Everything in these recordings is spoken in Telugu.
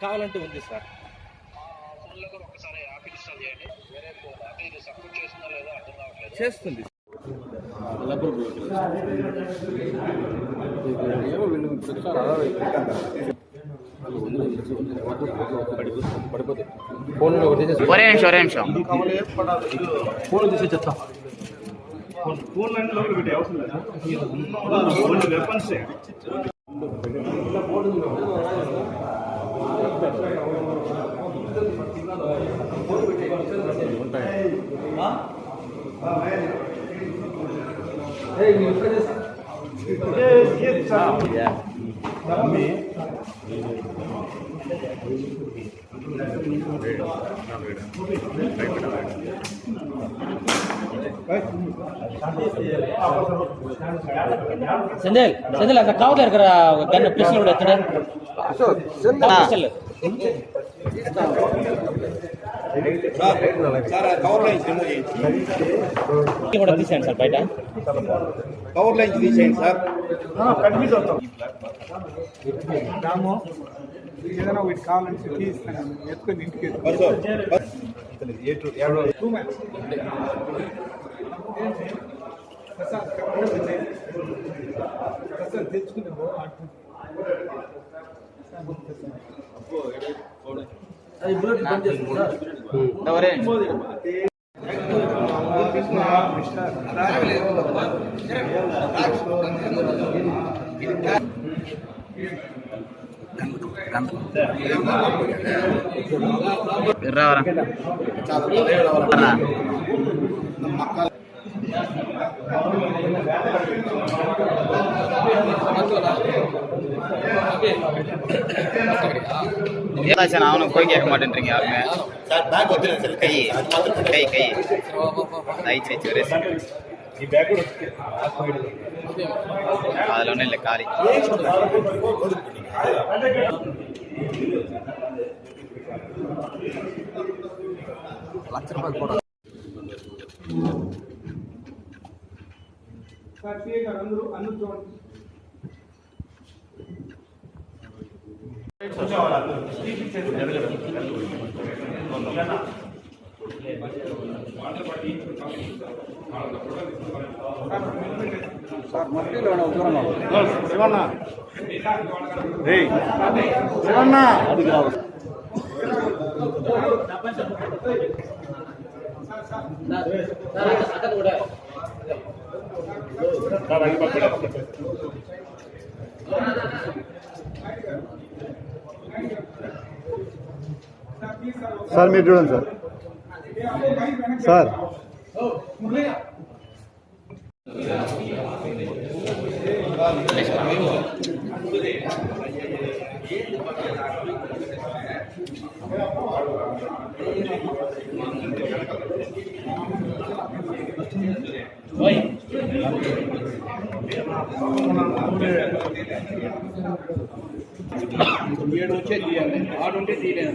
కావాలంటే ఉంది సార్. ఫోన్లో కూడా ఒకసారి యాప్ ఇన్స్టాల్ చేయండి వేరే ఫోన్ అంటే ఇది సపోర్ట్ చేస్తుందో ఒరే నిమిషం ఒరే నిమిషం ఫోన్ లైన్ లోపల పెట్టే. అవసరం లేదా వెపన్స్ செந்தில் செந்தில் அந்த கவுல இருக்கிற கண்ணு பிஸ்டலோட எத்தனை కూడా తీసేయండి సార్ బయట కవర్ లైన్స్ తీసేయండి సార్. కన్ఫ్యూజ్ అవుతాం ఏదైనా ఒకటి కావాలని చెప్పి ఇస్తాను ఎత్తుకొని ఇంటికి తెచ్చుకున్నాము అప్పుడు మ్యాచ్ సార్ తెచ్చుకున్నావు ఒరే నిమిషం. ஏதாச்சும் நான் போய் கேட்க மாட்டேன்றீங்க யாருமே. கை கை கை. நைட் அதில் ஒன்றும் இல்லை காலி. லட்ச ரூபாய் సార్ సీఏ గారు అందరూ అందరూ చూడండి శివన్న రేయ్ శివన్న సార్ అది పక్కన సార్ మీరు చూడండి సార్ సార్ ఏడు వచ్చే తీయాలి ఆడుంటే తీయలేదు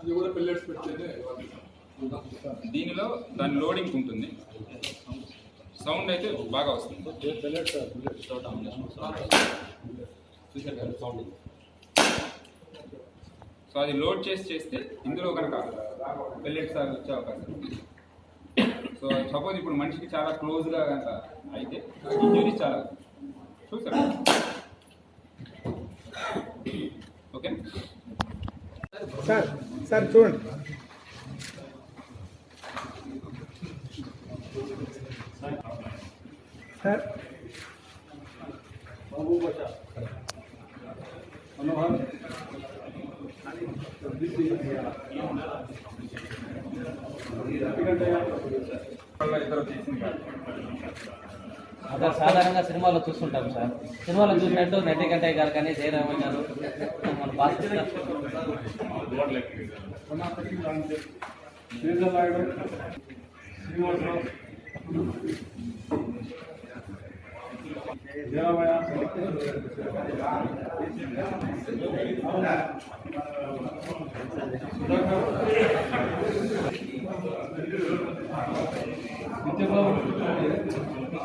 అది కూడా పెళ్ళి దీనిలో దాని లోడింగ్ ఉంటుంది. సౌండ్ అయితే బాగా వస్తుంది. చూశారు కదా సౌండ్ సో అది లోడ్ చేసి చేస్తే ఇందులో కనుక పెల్లెట్స్ అవి వచ్చే అవకాశం. సో సపోజ్ ఇప్పుడు మనిషికి చాలా క్లోజ్గా కనుక అయితే ఇంజురీ చాలా చూసారు ఓకే సార్ సార్ చూడండి సార్ వాళ్ళ ఇద్దరు చేసింది కాదు అదే సాధారణంగా సినిమాలో చూస్తుంటాం సార్. సినిమాలో చూసినట్టు నటి కంటే గారు కానీ జయరామన్ గారు మన భాస్కర్ నిత్యబాబు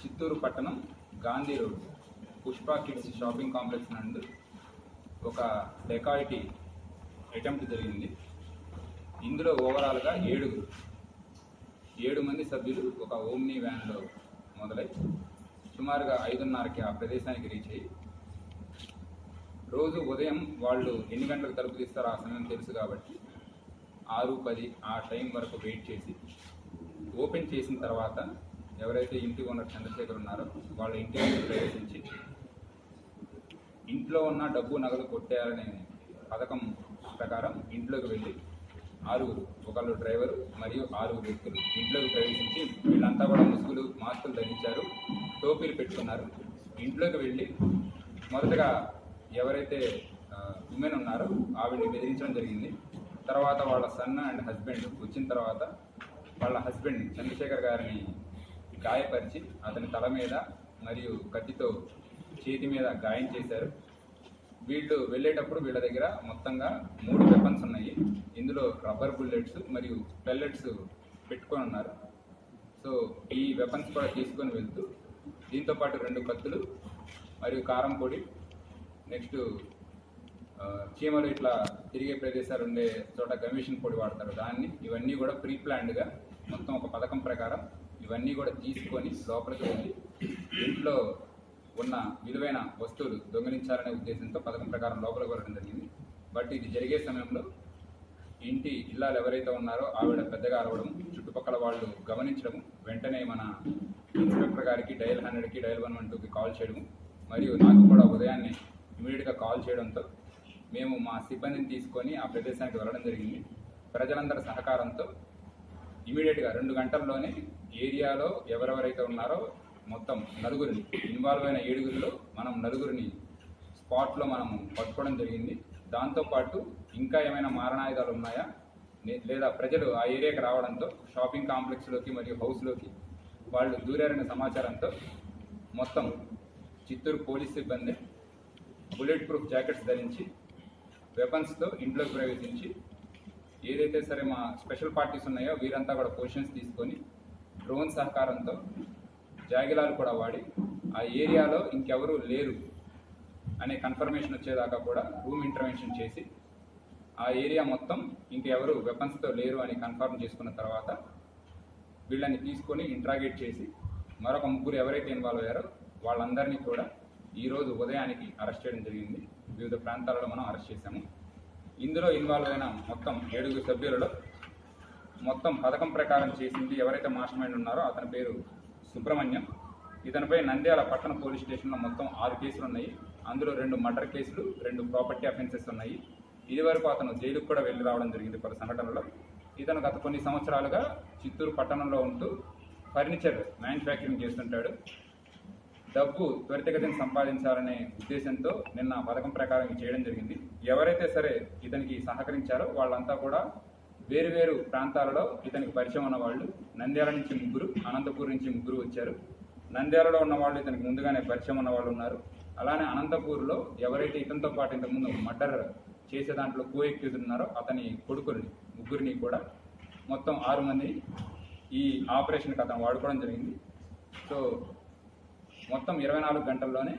చిత్తూరు పట్టణం Gandhi road. Pushpa kids shopping complex నందు ఒక డెకాయిటీ అటెంప్ట్ జరిగింది. ఇందులో ఓవరాల్గా ఏడుగురు. ఏడు మంది సభ్యులు ఒక ఓమ్ని వ్యాన్లో మొదలై సుమారుగా ఐదున్నరకి ఆ ప్రదేశానికి రీచ్ అయ్యి రోజు ఉదయం వాళ్ళు ఎన్ని గంటలకు తలుపు తీస్తారో ఆ సమయం తెలుసు కాబట్టి ఆరు పది ఆ టైం వరకు వెయిట్ చేసి ఓపెన్ చేసిన తర్వాత ఎవరైతే ఇంటి ఓనర్ చంద్రశేఖర్ ఉన్నారో వాళ్ళ ఇంటికి ప్రవేశించి ఇంట్లో ఉన్న డబ్బు నగదు కొట్టేయాలనే పథకం ప్రకారం ఇంట్లోకి వెళ్ళి ఆరుగురు ఒకళ్ళు డ్రైవరు మరియు ఆరుగురు వ్యక్తులు ఇంట్లోకి ప్రవేశించి వీళ్ళంతా కూడా ముసుగులు మాస్కులు ధరించారు టోపీలు పెట్టుకున్నారు. ఇంట్లోకి వెళ్ళి మొదటగా ఎవరైతే ఉమెన్ ఉన్నారో ఆవిడని బెదిరించడం జరిగింది. తర్వాత వాళ్ళ సన్న అండ్ హస్బెండ్ వచ్చిన తర్వాత వాళ్ళ హస్బెండ్ చంద్రశేఖర్ గారిని గాయపరిచి అతని తల మీద మరియు కత్తితో చేతి మీద గాయం చేశారు. వీళ్ళు వెళ్ళేటప్పుడు వీళ్ళ దగ్గర మొత్తంగా మూడు వెపన్స్ ఉన్నాయి. ఇందులో రబ్బర్ బుల్లెట్స్ మరియు పెల్లెట్స్ పెట్టుకొని ఉన్నారు. సో ఈ వెపన్స్ కూడా తీసుకొని వెళ్తూ దీంతో పాటు రెండు కత్తులు మరియు కారం పొడి నెక్స్ట్ చీమలు ఇట్లా తిరిగే ప్రదేశాలు ఉండే చోట కమిషన్ పొడి వాడతారు. దాన్ని ఇవన్నీ కూడా ప్రీ ప్లాన్డ్గా మొత్తం ఒక పథకం ప్రకారం ఇవన్నీ కూడా తీసుకొని లోపలికి వెళ్ళి ఇంట్లో ఉన్న విలువైన వస్తువులు దొంగిలించాలనే ఉద్దేశంతో పథకం ప్రకారం లోపలికి వెళ్ళడం జరిగింది. బట్ ఇది జరిగే సమయంలో ఇంటి ఇల్లాలు ఎవరైతే ఉన్నారో ఆవిడ పెద్దగా అరవడం చుట్టుపక్కల వాళ్ళు గమనించడం వెంటనే మన ఇన్స్పెక్టర్ గారికి డయల్ హండ్రెడ్కి డయల్ వన్ వన్ టూకి కాల్ చేయడం మరియు నాకు కూడా ఉదయాన్నే ఇమీడియట్గా కాల్ చేయడంతో మేము మా సిబ్బందిని తీసుకొని ఆ ప్రదేశానికి వెళ్ళడం జరిగింది. ప్రజలందరి సహకారంతో ఇమీడియట్గా రెండు గంటల్లోనే ఏరియాలో ఎవరెవరైతే ఉన్నారో మొత్తం నలుగురిని ఇన్వాల్వ్ అయిన ఏడుగురిలో మనం నలుగురిని స్పాట్లో మనం పట్టుకోవడం జరిగింది. దాంతోపాటు ఇంకా ఏమైనా మారణాయుధాలు ఉన్నాయా? లేదా ప్రజలు ఆ ఏరియాకి రావడంతో షాపింగ్ కాంప్లెక్స్లోకి మరియు హౌస్లోకి వాళ్ళు దూరారనే సమాచారంతో మొత్తం చిత్తూరు పోలీస్ సిబ్బంది బుల్లెట్ ప్రూఫ్ జాకెట్స్ ధరించి వెపన్స్తో ఇంట్లోకి ప్రవేశించి ఏదైతే సరే మా స్పెషల్ పార్టీస్ ఉన్నాయో వీరంతా కూడా పొజిషన్స్ తీసుకొని డ్రోన్ సహకారంతో జాగిలాలు కూడా వాడి ఆ ఏరియాలో ఇంకెవరూ లేరు అనే కన్ఫర్మేషన్ వచ్చేదాకా కూడా రూమ్ ఇంటర్వెన్షన్ చేసి ఆ ఏరియా మొత్తం ఇంకెవరు వెపన్స్తో లేరు అని కన్ఫర్మ్ చేసుకున్న తర్వాత వీళ్ళని తీసుకొని ఇంట్రాగేట్ చేసి మరొక ముగ్గురు ఎవరైతే ఇన్వాల్వ్ అయ్యారో వాళ్ళందరినీ కూడా ఈరోజు ఉదయానికి అరెస్ట్ చేయడం జరిగింది. వివిధ ప్రాంతాలలో మనం అరెస్ట్ చేశాము. ఇందులో ఇన్వాల్వ్ అయిన మొత్తం ఏడుగురు సభ్యులలో మొత్తం పథకం ప్రకారం చేసింది ఎవరైతే మాస్టర్ మైండ్ ఉన్నారో అతని పేరు సుబ్రహ్మణ్యం. ఇతనిపై నంద్యాల పట్టణ పోలీస్ స్టేషన్లో మొత్తం ఆరు కేసులు ఉన్నాయి. అందులో రెండు మర్డర్ కేసులు రెండు ప్రాపర్టీ అఫెన్సెస్ ఉన్నాయి. ఇది వరకు అతను జైలుకు కూడా వెళ్ళి రావడం జరిగింది పలు సంఘటనలో ఇతను గత కొన్ని సంవత్సరాలుగా చిత్తూరు పట్టణంలో ఉంటూ ఫర్నిచర్ మ్యానుఫ్యాక్చరింగ్ చేస్తుంటాడు. డబ్బు త్వరితగతిని సంపాదించాలనే ఉద్దేశంతో నిన్న పథకం ప్రకారం చేయడం జరిగింది. ఎవరైతే సరే ఇతనికి సహకరించారో వాళ్ళంతా కూడా వేరు వేరు ప్రాంతాలలో ఇతనికి పరిచయం ఉన్న వాళ్ళు నంద్యాల నుంచి ముగ్గురు అనంతపూర్ నుంచి ముగ్గురు వచ్చారు. నంద్యాలలో ఉన్న వాళ్ళు ఇతనికి ముందుగానే పరిచయం ఉన్న వాళ్ళు ఉన్నారు. అలానే అనంతపూర్లో ఎవరైతే ఇతనితో పాటు ఇంతకుముందు మర్డర్ చేసే దాంట్లో కో ఉన్నారో అతని కొడుకుని ముగ్గురిని కూడా మొత్తం ఆరు మందిని ఈ ఆపరేషన్కి అతను వాడుకోవడం జరిగింది. సో మొత్తం ఇరవై నాలుగు గంటల్లోనే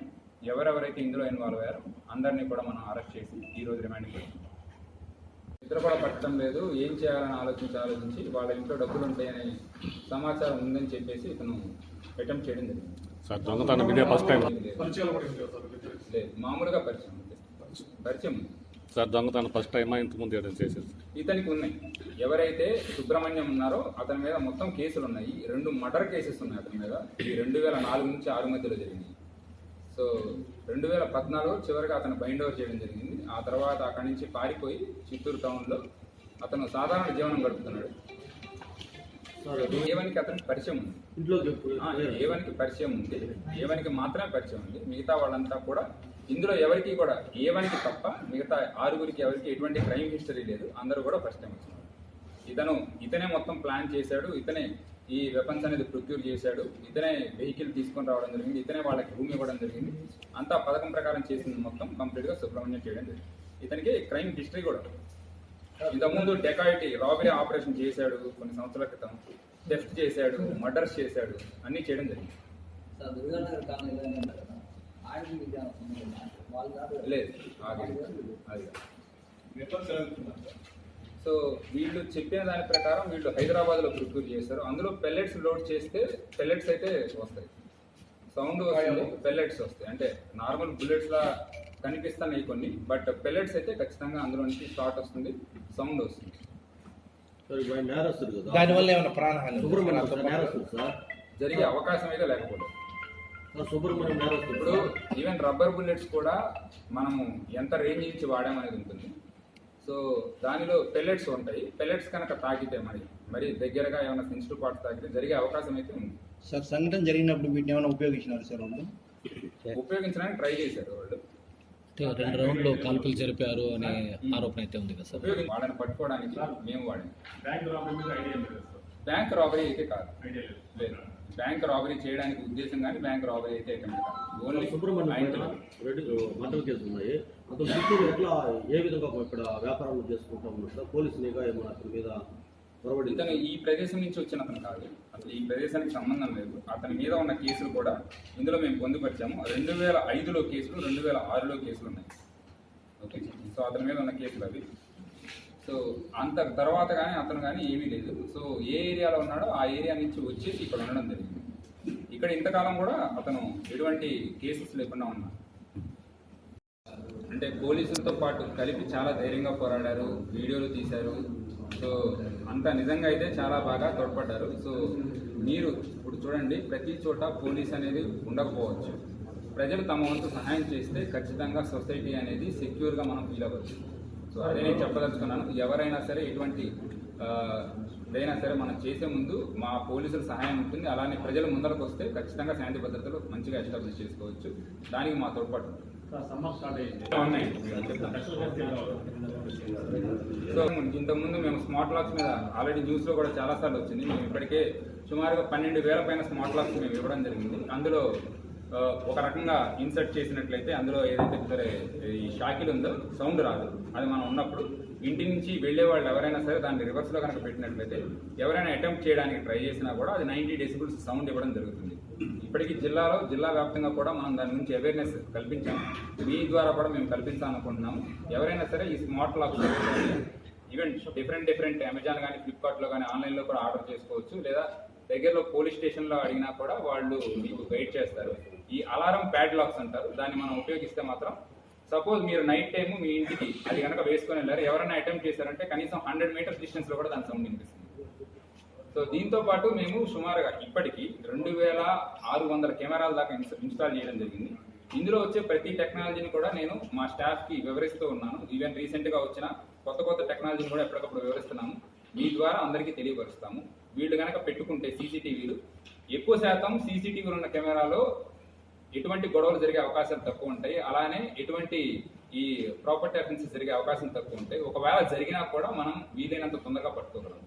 ఎవరెవరైతే ఇందులో ఇన్వాల్వ్ అయ్యారో అందరినీ కూడా మనం అరెస్ట్ చేసి ఈ రోజు రిమాండ్కి వెళ్ళాం నిద్ర కూడా పట్టడం లేదు ఏం చేయాలని ఆలోచించి ఆలోచించి వాళ్ళ ఇంట్లో డబ్బులు ఉంటాయనే సమాచారం ఉందని చెప్పేసి ఇతను అటెంప్ట్ చేయడం జరిగింది సార్ దొంగతనం ఇదే ఫస్ట్ టైం లేదు మామూలుగా పరిచయం. పరిచయం ఉంది. సార్ దొంగతనం ఫస్ట్ టైమా? ఇంతకుముందు ఏదైనా చేసేది ఇతనికి ఉన్నాయి. ఎవరైతే సుబ్రహ్మణ్యం ఉన్నారో అతని మీద మొత్తం కేసులు ఉన్నాయి. రెండు మర్డర్ కేసెస్ ఉన్నాయి అతని మీద. ఈ రెండు వేల నాలుగు నుంచి ఆరు మధ్యలో జరిగింది. సో రెండు వేల పద్నాలుగు చివరిగా అతను బైండ్ ఓవర్ చేయడం జరిగింది. ఆ తర్వాత అక్కడి నుంచి పారిపోయి చిత్తూరు టౌన్లో అతను సాధారణ జీవనం గడుపుతున్నాడు. ఏవనికి అతనికి పరిచయం ఉంది? ఆ, ఏవనికి పరిచయం ఉంది? ఏవనికి మాత్రమే పరిచయం ఉంది? మిగతా వాళ్ళంతా కూడా ఇందులో ఎవరికి కూడా ఏవనికి తప్ప మిగతా ఆరుగురికి ఎవరికి ఎటువంటి క్రైమ్ హిస్టరీ లేదు. అందరూ కూడా ఫస్ట్ టైం వచ్చినారు. ఇతను ఇతనే మొత్తం ప్లాన్ చేశాడు. ఇతనే ఈ వెపన్స్ అనేది ప్రొక్యూర్ చేశాడు. ఇతనే వెహికల్ తీసుకొని రావడం జరిగింది. ఇతనే వాళ్ళకి భూమి ఇవ్వడం జరిగింది. అంతా పథకం ప్రకారం చేసింది మొత్తం కంప్లీట్గా సుబ్రహ్మణ్యం చేయడం జరిగింది. ఇతనికి క్రైమ్ హిస్టరీ కూడా. ఇంతకుముందు డెకాయిటీ రాబరీ ఆపరేషన్ చేశాడు కొన్ని సంవత్సరాల క్రితం. టెస్ట్ చేశాడు మర్డర్స్ చేశాడు. అన్నీ చేయడం జరిగింది. సో వీళ్ళు చెప్పిన దాని ప్రకారం వీళ్ళు హైదరాబాద్లో ప్రొక్యూర్ చేస్తారు అందులో పెల్లెట్స్ లోడ్ చేస్తే పెల్లెట్స్ అయితే వస్తాయి. సౌండ్ వస్తుంది పెల్లెట్స్ వస్తాయి. అంటే నార్మల్ బుల్లెట్స్ లా కనిపిస్తున్నాయి కొన్ని బట్ పెల్లెట్స్ అయితే ఖచ్చితంగా అందులో నుంచి షార్ట్ వస్తుంది సౌండ్ వస్తుంది. దానివల్ల ఏమైనా ప్రాణహాని జరిగే అవకాశం అయితే లేకపోలేదు. సార్ సుబ్రహ్మణ్యం ఇప్పుడు ఈవెన్ రబ్బర్ బుల్లెట్స్ కూడా మనము ఎంత రేంజ్ నుంచి వాడామనేది ఉంటుంది. సో దానిలో పెల్లెట్స్ ఉంటాయి. పెల్లెట్స్ కనుక తాకితే మరి మరి దగ్గరగా ఏమైనా సెన్సిటివ్ పార్ట్స్ తాకితే జరిగే అవకాశం అయితే ఉంది. సార్ సంఘటన జరిగినప్పుడు వీటిని ఏమైనా ఉపయోగించినారు సార్ వాళ్ళు? ఉపయోగించడానికి ట్రై చేశారు వాళ్ళు. రెండు రౌండ్లు కాల్పులు జరిపారు అనే ఆరోపణ అయితే ఉంది కదా సార్? వాళ్ళని పట్టుకోవడానికి మేము వాడాము బ్యాంక్ రాబరీ అయితే కాదు. లేదు. బ్యాంక్ రాబరీ చేయడానికి ఉద్దేశం కానీ బ్యాంక్ రాబరీ అయితే only Subrahmanyam Reddy mutton case ఉన్నాయి. అతను చిత్తూరు ఎట్లా ఏ విధంగా ఇక్కడ వ్యాపారాలు చేసుకుంటా ఉన్నాడు సార్ పోలీసు నిఘా ఏమన్నా అతని మీద పొరబడి ఇతను ఈ ప్రదేశం నుంచి వచ్చిన అతను కాదు. అసలు ఈ ప్రదేశానికి సంబంధం లేదు. అతని మీద ఉన్న కేసులు కూడా ఇందులో మేము పొందుపరిచాము. రెండు వేల ఐదులో కేసులు రెండు వేల ఆరులో కేసులు ఉన్నాయి. ఓకే సో అతని మీద ఉన్న కేసులు అవి. సో అంత తర్వాత కానీ అతను కానీ ఏమీ లేదు. సో ఏ ఏరియాలో ఉన్నాడో ఆ ఏరియా నుంచి వచ్చేసి ఇక్కడ ఉండడం జరిగింది. ఇక్కడ ఇంతకాలం కూడా అతను ఎటువంటి కేసెస్ లేకుండా ఉన్నాడు. అంటే పోలీసులతో పాటు కలిపి చాలా ధైర్యంగా పోరాడారు వీడియోలు తీశారు. సో అంత నిజంగా అయితే చాలా బాగా తోడ్పడ్డారు. సో మీరు ఇప్పుడు చూడండి ప్రతి చోట పోలీస్ అనేది ఉండకపోవచ్చు. ప్రజలు తమ వంతు సహాయం చేస్తే ఖచ్చితంగా సొసైటీ అనేది సెక్యూర్గా మనం ఫీల్ అవ్వచ్చు. సో అదే నేను చెప్పదలుచుకున్నాను. ఎవరైనా సరే ఎటువంటి ఏదైనా సరే మనం చేసే ముందు మా పోలీసుల సహాయం ఉంటుంది. అలానే ప్రజలు ముందరకు వస్తే ఖచ్చితంగా శాంతి భద్రతలు మంచిగా ఎస్టాబ్లిష్ చేసుకోవచ్చు. దానికి మా తోడ్పాటు. సో ఇంతకుముందు మేము స్మార్ట్ లాక్స్ మీద ఆల్రెడీ న్యూస్లో కూడా చాలా సార్లు వచ్చింది. మేము ఇప్పటికే సుమారుగా పన్నెండు వేల పైన స్మార్ట్ లాక్స్ మేము ఇవ్వడం జరిగింది. అందులో ఒక రకంగా ఇన్సర్ట్ చేసినట్లయితే అందులో ఏదైతే సరే ఈ షాకిల్ ఉందో సౌండ్ రాదు. అది మనం ఉన్నప్పుడు ఇంటి నుంచి వెళ్ళే వాళ్ళు ఎవరైనా సరే దాన్ని రివర్స్లో కనుక పెట్టినట్లయితే ఎవరైనా అటెంప్ట్ చేయడానికి ట్రై చేసినా కూడా అది నైంటీ డెసిబుల్స్ సౌండ్ ఇవ్వడం జరుగుతుంది. ఇప్పటికీ జిల్లాలో జిల్లా వ్యాప్తంగా కూడా మనం దాని గురించి అవేర్నెస్ కల్పించాము మీ ద్వారా కూడా మేము కల్పించాలనుకుంటున్నాము ఎవరైనా సరే ఈ smart lock even different different Amazon కానీ ఫ్లిప్కార్ట్లో కానీ ఆన్లైన్లో కూడా ఆర్డర్ చేసుకోవచ్చు. లేదా దగ్గరలో పోలీస్ స్టేషన్లో అడిగినా కూడా వాళ్ళు మీకు గైడ్ చేస్తారు. ఈ అలారం ప్యాడ్ లాక్స్ అంటారు. దాన్ని మనం ఉపయోగిస్తే మాత్రం సపోజ్ మీరు నైట్ టైం మీ ఇంటికి అది కనుక వేసుకొని వెళ్ళారు ఎవరైనా అటెంప్ట్ చేశారంటే కనీసం హండ్రెడ్ మీటర్స్ డిస్టెన్స్లో కూడా దాని సౌండ్ వినిపిస్తుంది. సో దీంతో పాటు మేము సుమారుగా ఇప్పటికీ రెండు వేల ఆరు వందల కెమెరాల దాకా ఇన్స్టాల్ చేయడం జరిగింది. ఇందులో వచ్చే ప్రతి టెక్నాలజీని కూడా నేను మా స్టాఫ్కి వివరిస్తూ ఉన్నాను. ఈవెన్ రీసెంట్గా వచ్చిన కొత్త కొత్త టెక్నాలజీని కూడా ఎప్పటికప్పుడు వివరిస్తున్నాము మీ ద్వారా అందరికీ తెలియపరుస్తాము. వీళ్ళు కనుక పెట్టుకుంటే సీసీటీవీలు ఎక్కువ శాతం సీసీటీవీలు ఉన్న కెమెరాలో ఎటువంటి గొడవలు జరిగే అవకాశాలు తక్కువ ఉంటాయి. అలానే ఎటువంటి ఈ ప్రాపర్టీ అఫెన్సెస్ జరిగే అవకాశం తక్కువ ఉంటాయి. ఒకవేళ జరిగినా కూడా మనం వీలైనంత తొందరగా పట్టుకోగలం.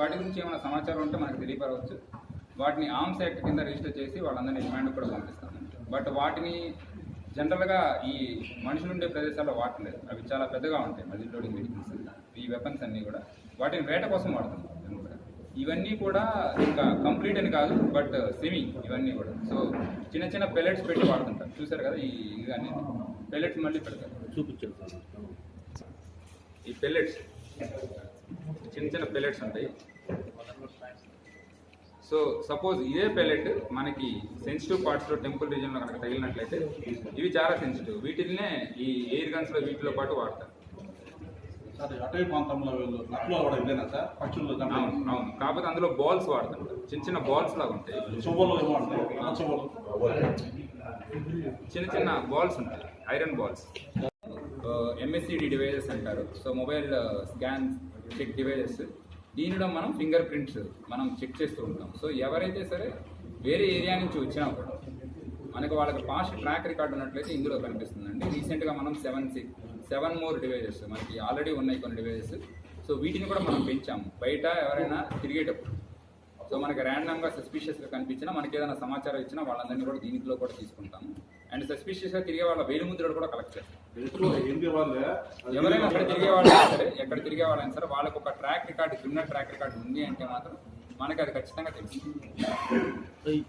వాటి గురించి ఏమైనా సమాచారం ఉంటే మనకు తెలియపరవచ్చు. వాటిని ఆర్మ్స్ యాక్ట్ కింద రిజిస్టర్ చేసి వాళ్ళందరినీ రిమాండ్ కూడా పంపిస్తాము బట్ వాటిని జనరల్గా ఈ మనుషులు ఉండే ప్రదేశాల్లో వాడలేదు అవి చాలా పెద్దగా ఉంటాయి. మజిల్ లోడింగ్ వెహికల్స్ ఈ వెపన్స్ అన్నీ కూడా. వాటిని వేట కోసం వాడుతున్నాం. ఇవన్నీ కూడా ఇంకా కంప్లీట్ అని కాదు బట్ సెమీ ఇవన్నీ కూడా. సో చిన్న చిన్న పెల్లెట్స్ పెట్టి వాడుతుంటారు. చూసారు కదా ఈ ఇది అన్ని పెల్లెట్స్ మళ్ళీ పెడతారు. చూపించండి సార్. ఈ పెల్లెట్స్ చిన్న చిన్న పెల్లెట్స్ ఉంటాయి. సో సపోజ్ ఇదే పెల్లెట్ మనకి సెన్సిటివ్ పార్ట్స్లో టెంపుల్ రీజియన్లో కనుక తగిలినట్లయితే ఇవి చాలా సెన్సిటివ్ వీటిల్నే ఈ ఎయిర్ గన్స్లో వీటిలో పాటు వాడతారు. సార్ అటవీ ప్రాంతంలో వీళ్ళు కూడా వెళ్ళినా సార్? పక్షులు అవును అవును. కాకపోతే అందులో బాల్స్ వాడుతుంటారు. చిన్న చిన్న బాల్స్ లాగా ఉంటాయి. చువ్వలు ఏమో అంటారు. ఆ చువ్వలు చిన్న చిన్న బాల్స్ ఉంటాయి. Iron balls. ఎంఎస్సిడి డివైజెస్ అంటారు. So mobile scan check devices. దీనిలో మనం ఫింగర్ ప్రింట్స్ మనం చెక్ చేస్తూ ఉంటాం. సో ఎవరైతే సరే వేరే ఏరియా నుంచి వచ్చినా కూడా మనకు వాళ్ళకి పాస్ట్ ట్రాక్ రికార్డ్ ఉన్నట్లయితే ఇందులో కనిపిస్తుందండి. రీసెంట్గా మనం seven six seven more devices. మనకి ఆల్రెడీ ఉన్నాయి కొన్ని డివైజెస్. సో వీటిని కూడా మనం పెంచాము. బయట ఎవరైనా తిరిగేటప్పుడు. సో మనకి ర్యాండమ్గా సస్పిషియస్గా కనిపించినా మనకి ఏదైనా సమాచారం ఇచ్చినా వాళ్ళందరినీ కూడా దీంట్లో కూడా తీసుకుంటాము. అండ్ సస్పిషియస్గా తిరిగే వాళ్ళ వేలిముద్రలు కూడా కలెక్ట్ చేస్తాం. వాళ్ళే? ఎవరైనా అక్కడ తిరిగే వాళ్ళైనా సరే ఎక్కడ తిరిగే వాళ్ళైనా సరే వాళ్ళకి ఒక track record criminal track record ఉంది అంటే మాత్రం మనకి అది ఖచ్చితంగా తెలుస్తుంది. ఈ